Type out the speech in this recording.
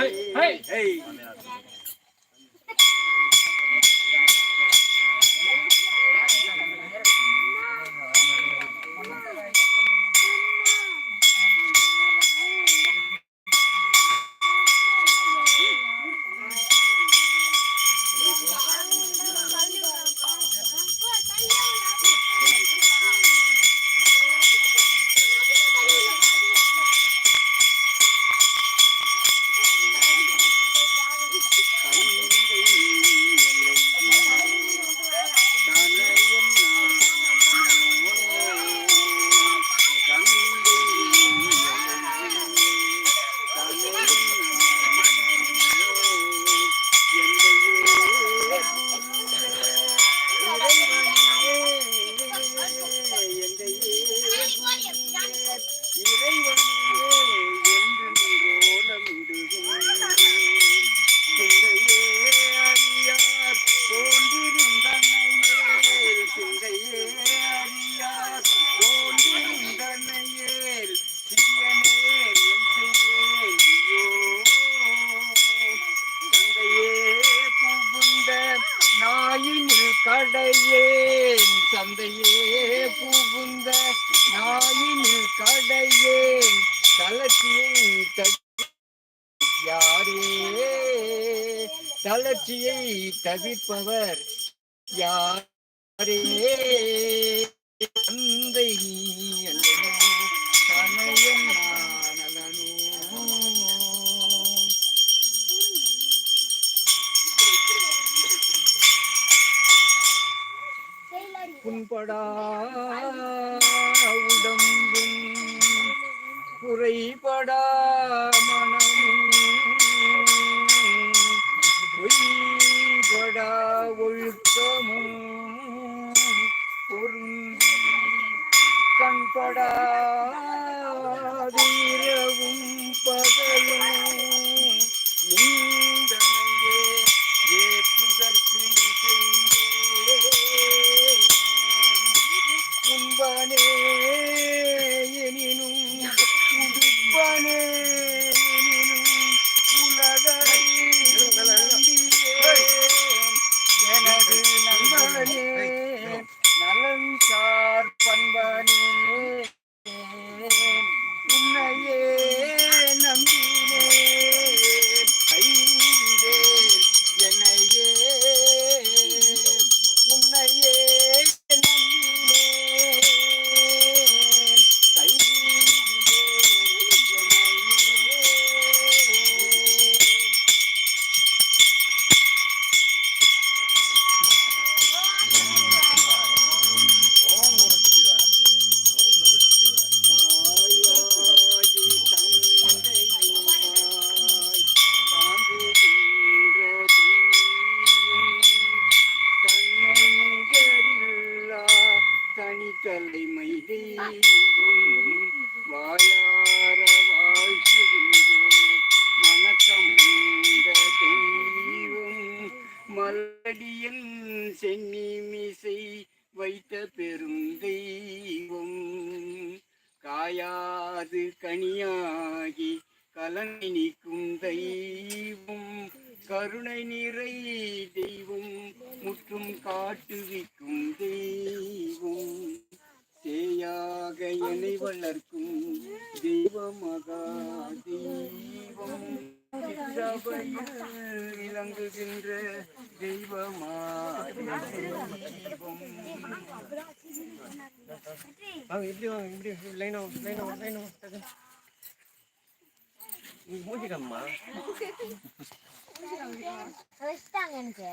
நாயினில் தந்தையே சந்தையே புகுந்த நாயினில் கடையே தளர்ச்சியை யாரே? தளர்ச்சியை தவிர்ப்பவர் யாரே? தந்தை நீ குறைபடா உடம்பும் குறைபடா மனமும் பொய்படா ஒழுக்கமும் பொருந்தி கண்படா வீரவும் தனித்தலைமை தெய்வம் வாயார வாழ்த்துகின்றோ மணக்கம் தெய்வம் மலடியன் சென்னிமிசை வைத்த பெரும் தெய்வம் காயாது கனியாகி கலனை நீக்கும் தெய்வம் கருணை நிறை தெய்வம் முற்றும் காட்டுவிக்கும் தெய்வம் வளர்க்கும் தெய்வ மகா தெய்வம் சிற்றபையில் விளங்குகின்ற தெய்வமா தெய்வம் வாங்க இப்படி வாங்க இப்படி லைனா லைனா லைனா வச்சிட்டாங்க எனக்கு